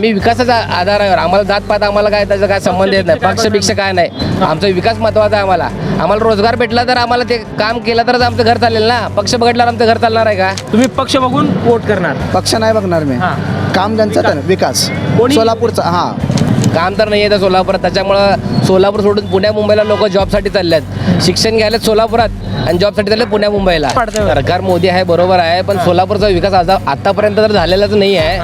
आम्ही विकासाच्या आधारावर आम्हाला जात पात आम्हाला काय त्याचा काय संबंध येत नाही. पक्ष बिक्ष काय नाही. आमचा विकास महत्त्वाचा आहे आम्हाला. आम्हाला रोजगार भेटला तर आम्हाला ते काम केलं तरच आमचं घर चालेल ना. पक्ष बघितल्यावर आमचं घर चालणार आहे का? तुम्ही पक्ष बघून वोट करणार. पक्ष नाही बघणार मी. हां. काम ज्यांचं आहे ना, विकास. सोलापूरचा हा. काम तर नाही आहे सोलापुरात. त्याच्यामुळं सोलापूर सोडून पुण्या मुंबईला लोक जॉबसाठी चालले आहेत शिक्षण घ्यायला सोलापुरात आणि जॉबसाठी चालले पुण्या मुंबईला. सरकार मोदी आहे बरोबर आहे पण सोलापूरचा विकास आता आतापर्यंत तर झालेलाच नाही आहे.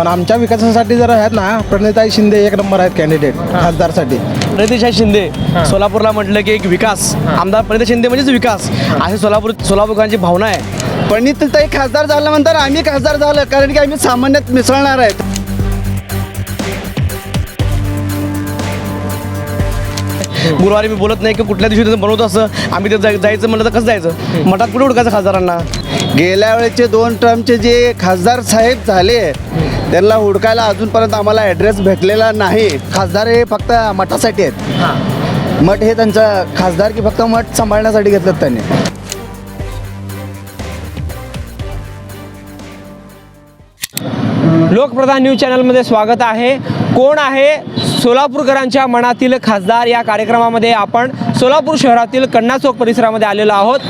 पण आमच्या विकासासाठी जर आहेत ना प्रणिताई शिंदे एक नंबर आहेत कॅन्डिडेट खासदारसाठी. प्रणितीशाही शिंदे सोलापूरला म्हटलं की एक विकास. आमदार प्रणिती शिंदे म्हणजेच विकास. अशी सोलापूर सोलापूरकरांची भावना आहे. पंडितताई खासदार झाल्यानंतर आम्ही खासदार झालं कारण की आम्ही सामान्यात मिसळणार आहेत. गुरुवारी मी बोलत नाही की कुठल्या दिवशी त्यांचं बनवतो असं. आम्ही ते जाय- जायचं म्हणलं तर कसं जायचं? मठात कुठे उडकायचं खासदारांना? गेल्या वेळेचे दोन टर्मचे जे खासदार साहेब झाले त्यांना हुडकायला अजूनपर्यंत आम्हाला ॲड्रेस भेटलेला नाही. खासदार हे फक्त मठासाठी आहेत. मठ हे त्यांचं खासदार की फक्त मठ सांभाळण्यासाठी घेतलं त्यांनी. लोकप्रधान न्यूज चॅनलमध्ये स्वागत आहे. कोण आहे? सोलापूरकरांच्या मनातील खासदार या कार्यक्रमामध्ये आपण सोलापूर शहरातील कन्ना चौक परिसरामध्ये आलेलो आहोत.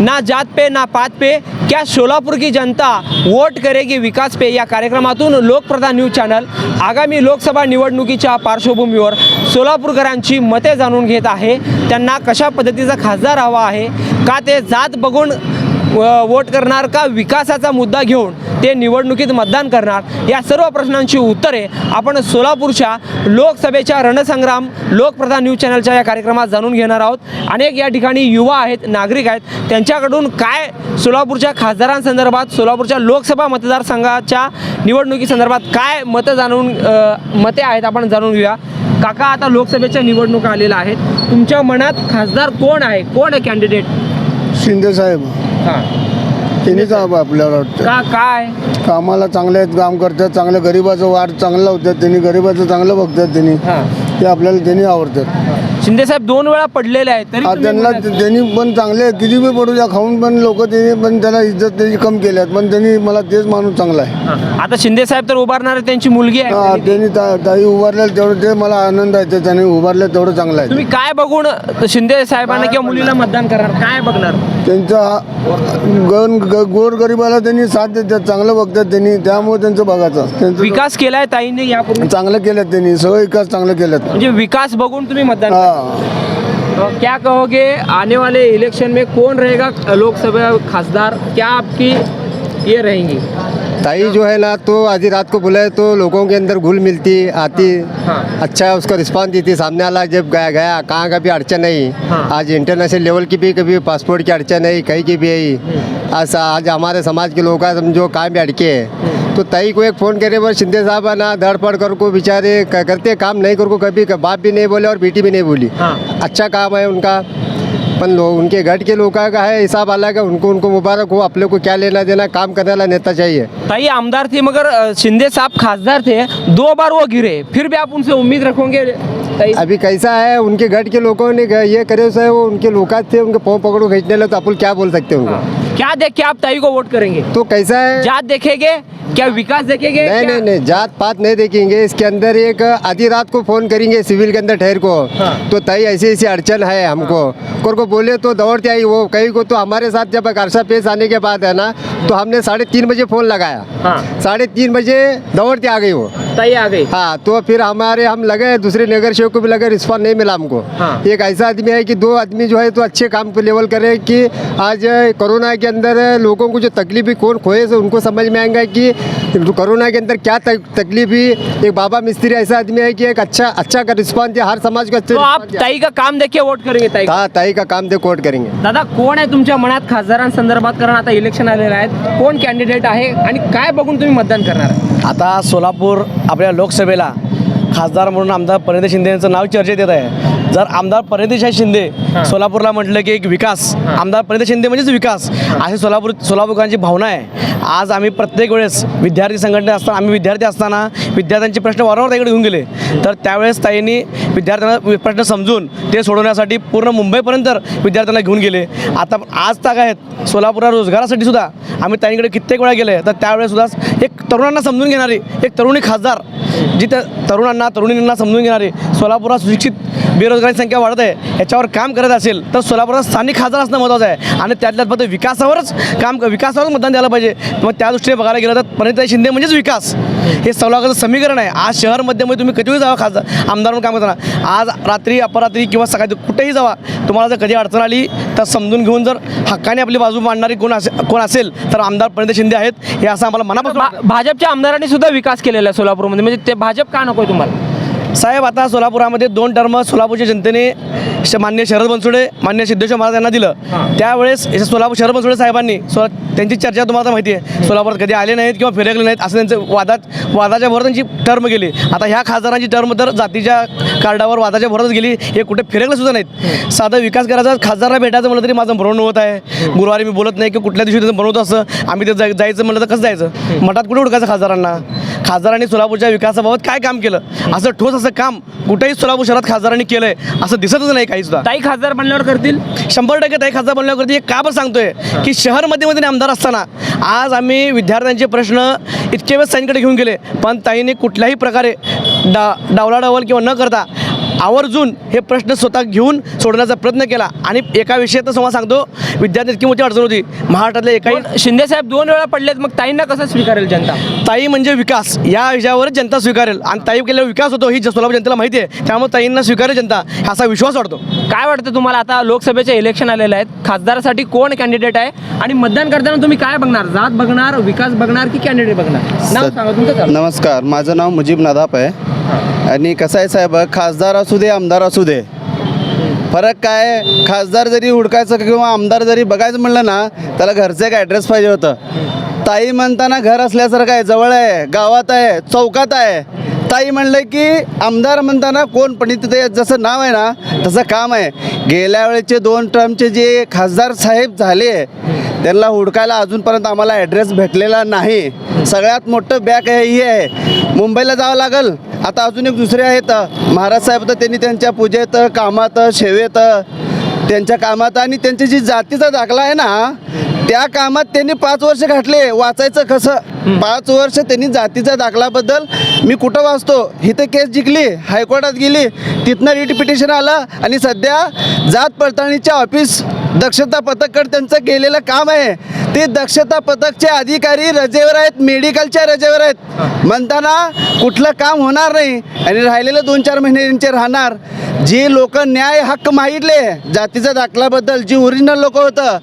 ना जात पे ना पात पे क्या सोलापूर की जनता वोट करेगी विकास पे या कार्यक्रमातून लोकप्रधान न्यूज चॅनल आगामी लोकसभा निवडणुकीच्या पार्श्वभूमीवर सोलापूरकरांची मते जाणून घेत आहे. त्यांना कशा पद्धतीचा खासदार हवा आहे? का ते जात बघून वोट करणार का विकासाचा मुद्दा घेऊन ते निवडणुकीत मतदान करणार? या सर्व प्रश्नांची उत्तरे आपण सोलापूरच्या लोकसभेच्या रणसंग्राम लोकप्रधान न्यूज चॅनलच्या या कार्यक्रमात जाणून घेणार आहोत. अनेक या ठिकाणी युवा आहेत नागरिक आहेत. त्यांच्याकडून काय सोलापूरच्या खासदारांसंदर्भात सोलापूरच्या लोकसभा मतदारसंघाच्या निवडणुकीसंदर्भात काय मतं जाणून मते आहेत आपण जाणून घेऊया. काका आता लोकसभेच्या निवडणुका आलेल्या आहेत. तुमच्या मनात खासदार कोण आहे? कोण आहे कॅन्डिडेट शिंदे साहेब. हां. त्यांनीच हवं आपल्याला वाटतं. का काय? कामाला चांगले आहेत काम करतात चांगलं गरिबाचं वाढ चांगलं होतात त्यांनी गरिबाचं चांगलं बघतात त्यांनी. हां. ते आपल्याला त्यांनी आवडतात. शिंदे साहेब दोन वेळा पडलेले आहेत तरी आज तुम्ही त्यांना त्यांनी पण चांगले आहेत. किती बी पडू द्या खाऊन पण लोक त्यांनी पण त्याला इज्जत त्याची कम केल्यात पण त्यांनी मला तेच माणूस चांगला आहे. हां. आता शिंदे साहेब तर उभारणार आहेत, त्यांची मुलगी आहे. त्यांनी ता- ताई उभारलेलं तेवढं ते मला आनंद आहे. ते त्यांनी उभारलं तेवढं चांगलं आहे. तुम्ही काय बघून शिंदे साहेबांना किंवा मुलीला मतदान करणार? काय बघणार? त्यांचा गण गोर गरिबाला त्यांनी साथ देतात चांगलं बघतात त्यांनी. त्यामुळे त्यांचं बघायचं. त्यांचं विकास केलाय ताईने यापूर्वी? चांगलं केलं त्यांनी. सगळं विकास चांगलं केलं म्हणजे विकास बघून तुम्ही मतदान हा. तो क्या कहोगे आने वाले इलेक्शन में कौन रहेगा लोकसभा खासदार? क्या आपकी ये रहेंगी? ताई जो है ना तो आधी रात को बुलाए तो लोगों के अंदर घुल मिलती आती। हाँ। अच्छा है उसका रिस्पांस देती सामने वाला जब गया गया कहाँ का भी अड़चन नहीं। हाँ। आज इंटरनेशनल लेवल की भी कभी पासपोर्ट की अड़चन नहीं कहीं की भी आई आज आज हमारे समाज के लोग का समझो कहाँ भी अड़के हैं। तो तई को एक फ़ोन करे बस शिंदे साहब है ना धड़ पड़ कर को बेचारे करते काम नहीं कर को कभी बाप भी नहीं बोले और बेटी भी नहीं बोली। हाँ। अच्छा काम है उनका। पण लोग उनके घर के लोगों का है हिसाब अलग है उनको उनको मुबारक हो अपने को क्या लेना देना काम करने वाला नेता चाहिए। ताई आमदार थे मगर शिंदे साहब खासदार थे दो बार वो गिरे फिर भी आप उनसे उम्मीद रखोगे? अभी कैसा है उनके घर के लोगों ने ये करे से वो उनके लोग थे उनके पाँव पकड़ो खींचने लगे तो अपन क्या बोल सकते हैं उनको? क्या देख के आप ताई को वोट करेंगे? तो कैसा है? जात देखेंगे? क्या विकास देखेंगे? नहीं नहीं नहीं जात पात नहीं देखेंगे इसके अंदर एक आधी रात को फ़ोन करेंगे सिविल के अंदर ठहर को। हाँ। तो तई ऐसी ऐसी अड़चन है हमको। कोर को बोले तो दौड़ते आई वो कहीं को तो हमारे साथ जब अरसा पेश आने के बाद है ना तो हमने साढ़े तीन बजे फ़ोन लगाया। हाँ। साढ़े तीन बजे दौड़ते आ गई वो। ताई आ गई। हाँ तो फिर हमारे हम लगे दूसरे नगर सेवक को भी लगे रिस्पॉन्स नहीं मिला हमको। हाँ। एक ऐसा आदमी है कि दो आदमी जो है तो अच्छे काम पे लेवल करे कि आज कोरोना के अंदर लोगों को जो तकलीफ कौन खोए से उनको समझ में आएगा कि कोरोना के अंदर क्या तक, तकलीफ। हुई एक बाबा मिस्त्री ऐसा आदमी है कि एक अच्छा अच्छा का रिस्पॉन्स दिया हर समाज को अच्छे तो आप। ताई का काम देख के वोट करेंगे ताई को? हाँ ताई का काम दे कोर्ट करेंगे। दादा कोण आहे तुमच्या मनात खासदारांसंदर्भात कारण आता इलेक्शन आलेलं आहे कोण कॅन्डिडेट आहे? आणि काय बघून तुम्ही मतदान करणार? आता सोलापूर आपल्या लोकसभेला खासदार म्हणून आमदार परिणिती शिंदे यांचं नाव चर्चेत येत आहे. जर आमदार परिणितीशाही शिंदे सोलापूरला म्हटलं की एक विकास आमदार परिणिती शिंदे म्हणजेच विकास अशी सोलापूर सोलापूरकरांची भावना आहे. आज आम्ही प्रत्येक वेळेस विद्यार्थी संघटना असताना आम्ही विद्यार्थी असताना विद्यार्थ्यांचे प्रश्न वारंवार त्याकडे घेऊन गेले. तर त्यावेळेस ताईंनी विद्यार्थ्यांना प्रश्न समजून ते सोडवण्यासाठी पूर्ण मुंबईपर्यंत विद्यार्थ्यांना घेऊन गेले. आता आज ताग आहेत सोलापूरला रोजगारासाठी सुद्धा आम्ही ताईंकडे कित्येक वेळा गेले तर त्यावेळेससुद्धा एक तरुणांना समजून घेणारी एक तरुणी खासदार जी त्या तरुणांना तरुणींना समजून घेणारी सोलापुरात सुशिक्षित बेरोजगारी संख्या वाढत आहे याच्यावर काम करत असेल तर सोलापुरात स्थानिक खासदार असणं महत्त्वाचं आहे. आणि त्यातल्यात फक्त विकासावरच काम विकासावरच मतदान द्यायला पाहिजे. मग त्या दृष्टीने बघायला गेलं तर प्रणिताई शिंदे म्हणजेच विकास. हे सौलागाचं समीकरण आहे. आज शहर मध्यमध्ये तुम्ही कधीही जावा खासदार आमदार म्हणून काम करताना. आज रात्री अपरात्री किंवा सकाळी कुठेही जावा तुम्हाला जर कधी अडचण आली तर समजून घेऊन जर हक्काने आपली बाजू मांडणारी कोण असे कोण असेल तर आमदार प्रणिता शिंदे आहेत. हे असं आम्हाला मनापासून भाजपच्या आमदारांनी सुद्धा विकास केलेला आहे सोलापूरमध्ये. म्हणजे ते भाजप का नकोय तुम्हाला? साहेब आता सोलापुरामध्ये दोन टर्म सोलापूरच्या जनतेने मान्य शरद बनसोडे मान्य सिद्धेश्वर महाराज यांना दिलं. त्यावेळेस सोलापूर शरद बनसोडे साहेबांनी सो त्यांची चर्चा तुम्हाला माहिती आहे सोलापुरात कधी आले नाहीत किंवा फिरकले नाहीत असं त्यांचं वादात वादाच्या भर त्यांची टर्म गेली. आता ह्या खासदारांची टर्म तर जातीच्या कार्डावर वादाच्या भरच गेली. हे कुठे फिरकले सुद्धा नाहीत. साधा विकास करायचा खासदारला भेटायचं म्हणलं तरी माझं भरून होत आहे. गुरुवारी मी बोलत नाही की कुठल्या दिवशी त्याचं बनवतो असं. आम्ही ते जाय- जायचं म्हणलं तर कसं जायचं? मठात कुठे उडकायचं खासदारांना? खासदारांनी सोलापूरच्या विकासाबाबत काय काम केलं? असं ठोस असं काम कुठेही सोलापूर शहरात खासदारांनी केलंय असं दिसतच नाही काही सुद्धा ताई खासदार बनल्यावर करतील? शंभर टक्के ताई खासदार बनल्यावरती एक का पण सांगतोय? की शहरमध्ये मध्ये आमदार असताना आज आम्ही विद्यार्थ्यांचे प्रश्न इतके वेळेस ताईंकडे घेऊन गेले पण ताईने कुठल्याही प्रकारे डा डावलाडावल किंवा न करता आवर्जून हे प्रश्न स्वतः घेऊन सोडण्याचा प्रयत्न केला. आणि एका विषयात तुम्हाला सांगतो. विद्यार्थी इतकी मोठी अडचण होती. महाराष्ट्रातल्या एकाही शिंदे साहेब दोन वेळा पडलेत. मग ताईंना कसं स्वीकारेल जनता? ताई म्हणजे विकास. या विषयावरच जनता स्वीकारेल. आणि ताई केलेला विकास होतो ही सोलापूर जनतेला माहिती आहे. त्यामुळे ताईंना स्वीकारेल जनता असा विश्वास वाटतो काय वाटतं तुम्हाला? आता लोकसभेचे इलेक्शन आलेले आहेत. खासदारासाठी कोण कॅन्डिडेट आहे? आणि मतदान करताना तुम्ही काय बघणार? जात बघणार विकास बघणार की कॅन्डिडेट बघणार? नाव सांगा तुमचं. नमस्कार. माझं नाव मुजीब नदाप आहे. आणि कसं आहे साहेब खासदार असू दे आमदार असू दे. फरक काय खासदार जरी हुडकायचं किंवा आमदार जरी बघायचं म्हणलं ना त्याला घरचं एक ॲड्रेस पाहिजे होतं. ताई म्हणताना घर असल्यासारखं आहे जवळ आहे गावात आहे चौकात आहे. ताई म्हणलं की आमदार म्हणताना कोण पण तिथे जसं नाव आहे ना तसं काम आहे. गेल्या वेळेचे दोन टर्मचे जे खासदार साहेब झाले त्यांना हुडकायला अजूनपर्यंत आम्हाला ॲड्रेस भेटलेला नाही. सगळ्यात मोठं बॅक आहे ही आहे. मुंबईला जावं लागल. आता अजून एक दुसरे आहेत. महाराज साहेब तर त्यांनी त्यांच्या पूजेत कामात सेवेत त्यांच्या कामात आणि त्यांची जी जातीचा दाखला आहे ना त्या कामात त्यांनी पाच वर्ष घातले. वाचायचं कसं? पाच वर्ष त्यांनी जातीच्या दाखलाबद्दल मी कुठं वाचतो? इथं केस जिंकली हायकोर्टात गेली तिथनं रिट पिटिशन आलं आणि सध्या जात पडताळणीच्या ऑफिस दक्षता पथककडे त्यांचं गेलेलं काम आहे. ते दक्षता पथकचे अधिकारी रजेवर आहेत मेडिकलच्या रजेवर आहेत. म्हणताना कुठलं काम होणार नाही. आणि राहिलेले दोन चार महिने यांचे राहणार. जी लोक न्याय हक्क मागितले जातीच्या दाखल्याबद्दल जी ओरिजिनल लोक होतं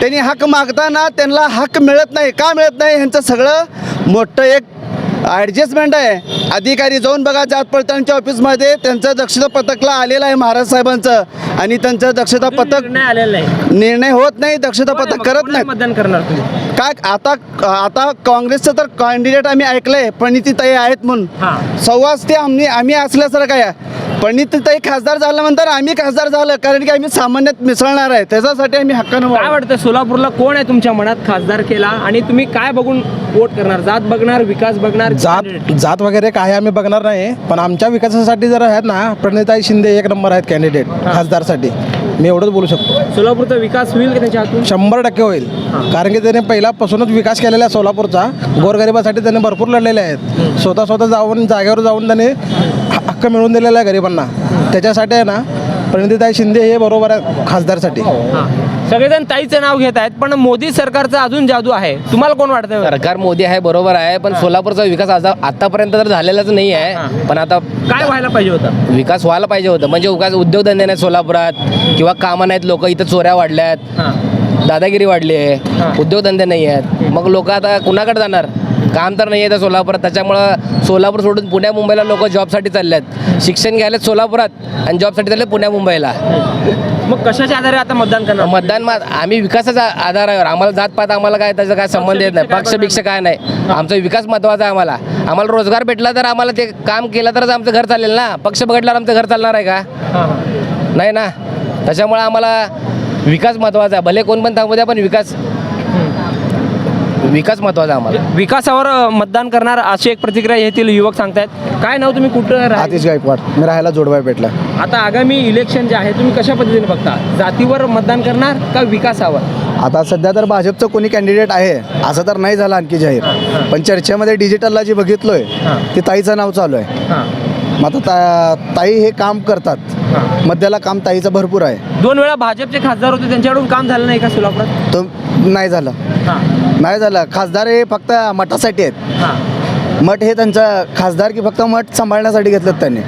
त्यांनी हक्क मागताना त्यांना हक्क मिळत नाही. का मिळत नाही? ह्यांचं सगळं मोठं एक ॲडजस्टमेंट आहे. अधिकारी जाऊन बघा जात पडताळणीच्या ऑफिसमध्ये त्यांचं दक्षता पथकला आलेलं आहे महाराज साहेबांचं. आणि त्यांचं दक्षता पथक निर्णय आलेला नाही निर्णय होत नाही दक्षता पथक करत नाही. मतदान करणार काय आता आता काँग्रेसचं तर कॅन्डिडेट आम्ही ऐकलंय प्रणितीताई आहेत म्हणून. हां. सव्वाच ते आम्ही आम्ही असल्यासारखं काय प्रणितीताई खासदार झाल्यानंतर आम्ही खासदार झालं कारण की आम्ही सामान्यात मिसळणार आहे. त्याच्यासाठी आम्ही हक्कानं काय. वाटतं सोलापूरला कोण आहे तुमच्या मनात खासदार केला? आणि तुम्ही काय बघून वोट करणार? जात बघणार विकास बघणार जात? जात वगैरे काय आम्ही बघणार नाही पण आमच्या विकासासाठी जर आहेत ना प्रणिताई शिंदे एक नंबर आहेत कॅन्डिडेट खासदारसाठी. मी एवढंच बोलू शकतो. सोलापूरचा विकास होईल का त्याच्या हातून? शंभर टक्के होईल. कारण की त्याने पहिल्यापासूनच विकास केलेला आहे सोलापूरचा. गोरगरिबासाठी त्याने भरपूर लढलेले आहेत. स्वतः स्वतः जाऊन जागेवर जाऊन त्याने हक्क मिळवून दिलेला आहे गरिबांना. त्याच्यासाठी आहे ना प्रणितीताई शिंदे हे बरोबर आहे खासदारसाठी. हां. सगळेजण ताईचं नाव घेत आहेत पण मोदी सरकारचा अजून जादू आहे. तुम्हाला कोण वाटतं सरकार मोदी आहे बरोबर आहे पण सोलापूरचा विकास आज आतापर्यंत तर झालेलाच नाही आहे. पण आता काय व्हायला पाहिजे होतं? विकास व्हायला पाहिजे होतं. म्हणजे उगाच उद्योगधंदे नाहीत सोलापुरात किंवा कामं नाहीत लोक इथं चोऱ्या वाढल्यात. दादागिरी वाढली आहे. उद्योगधंदे नाही आहेत. मग लोक आता कुणाकडे जाणार? काम तर नाही आहे त्या सोलापुरात. त्याच्यामुळं सोलापूर सोडून पुण्या मुंबईला लोक जॉबसाठी चालले आहेत शिक्षण घ्यायला सोलापुरात आणि जॉबसाठी चालले पुण्या मुंबईला. मग कशाच्या आधारे आता मतदान करणार मतदान मा आम्ही विकासाच्या आधारावर. आम्हाला जातपात आम्हाला काय त्याचा काय संबंध येत नाही. पक्ष बिक्ष काय नाही. आमचा विकास महत्त्वाचा आहे आम्हाला. आम्हाला रोजगार भेटला तर आम्हाला ते काम केलं तरच आमचं घर चालेल ना? पक्ष बघितल्यावर आमचं घर चालणार आहे का? हां, हां. नाही ना? त्याच्यामुळे आम्हाला विकास महत्त्वाचा आहे. भले कोण पण थांबू द्या पण विकास विकास महत्त्वाचा आम्हाला. विकासावर अ, मतदान करणार अशी एक प्रतिक्रिया येथील युवक सांगतायत. काय नाव तुम्ही? कुठं राहा आतिश गायकवाड. मी राहायला जोडवाय पेटला आता आगामी इलेक्शन जे आहे तुम्ही कशा पद्धतीने बघता? जातीवर मतदान करणार का विकासावर? आता सध्या तर भाजपचं कोणी कॅन्डिडेट आहे असं तर नाही झालं आणखी जाहीर. पण चर्चेमध्ये डिजिटलला जे बघितलोय हां. ते ताईचं नाव चालू आहे. हां. मग आता ता ताई हे काम करतात. मध्याला काम ताईचं भरपूर आहे. दोन वेळा भाजपचे खासदार होते त्यांच्याकडून काम झालं नाही का सोलापुरात? तो नाही झालं. हां. नाही झालं. खासदार हे फक्त मठासाठी आहेत. मठ हे त्यांचं खासदार की फक्त मठ सांभाळण्यासाठी घेतलं त्यांनी.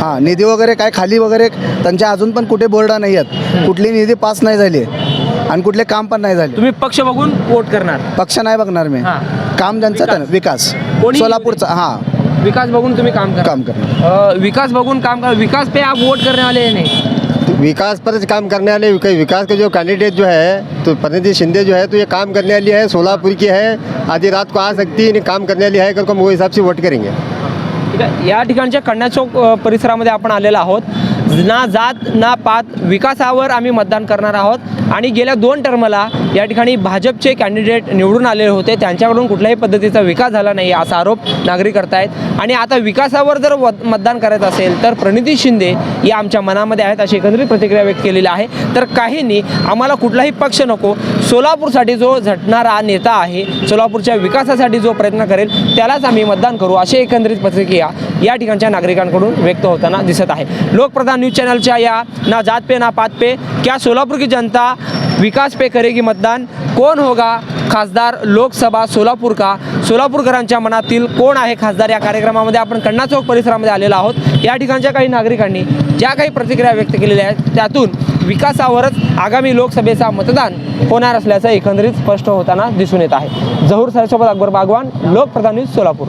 हां निधी वगैरे काय खाली वगैरे त्यांच्या अजून पण कुठे बोर्डा नाही आहेत. कुठली निधी पास नाही झाली. आणि कुठले काम पण नाही झाले. तुम्ही पक्ष बघून वोट करणार. पक्ष नाही बघणार मी. काम त्यांचं विकास. सोलापूरचा हां. विकास बघून तुम्ही काम काम करणार. विकास बघून काम करा. विकास पे आप वोट करने वाले नहीं. विकास पर काम करने वाले विक- विकास के जो कैंडिडेट जो है तो प्रतिनिधि शिंदे जो है तो ये काम करने वाली है सोलापुर की है आधी रात को आ सकती है काम करने वाली है कल वो हिसाब से वोट करेंगे। ठीक आहे या ठिकाणच्या कन्या चौक परिसरामध्ये आपण आलेलो आहोत. ना जात ना पात विकासावर आम्ही मतदान करणार आहोत. आणि गेल्या दोन टर्मला या ठिकाणी भाजपचे कॅन्डिडेट निवडून आलेले होते. त्यांच्याकडून कुठल्याही पद्धतीचा विकास झाला नाही असा आरोप नागरिक करतायत. आणि आता विकासावर जर वत- मतदान करायचं असेल तर प्रणिती शिंदे या आमच्या मनामध्ये आहेत अशी एकंदरीत प्रतिक्रिया व्यक्त केलेली आहे. तर काहींनी आम्हाला कुठलाही पक्ष नको सोलापूरसाठी जो झटणारा नेता आहे सोलापूरच्या विकासासाठी जो प्रयत्न करेल त्यालाच आम्ही मतदान करू अशी एकंदरीत प्रतिक्रिया या ठिकाणच्या नागरिकांकडून व्यक्त होताना दिसत आहे. लोकप्रधान न्यूज चॅनलच्या या ना जात पे ना पात पे क्या सोलापूर की जनता विकास पे करेगी मतदान। कोण होगा खासदार लोकसभा सोलापूर का? सोलापूरकरांच्या मनातील कोण आहे खासदार या कार्यक्रमामध्ये? आपण कण्णा चौक परिसरामध्ये आलेलो आहोत. या ठिकाणच्या काही नागरिकांनी ज्या काही प्रतिक्रिया व्यक्त केलेल्या आहेत त्यातून विकासावरच आगामी लोकसभेचा मतदान होणार असल्याचं एकंदरीत स्पष्ट होताना दिसून येत आहे. जहूर साहेबसोबत अकबर बागवान लोकप्रधान न्यूज सोलापूर.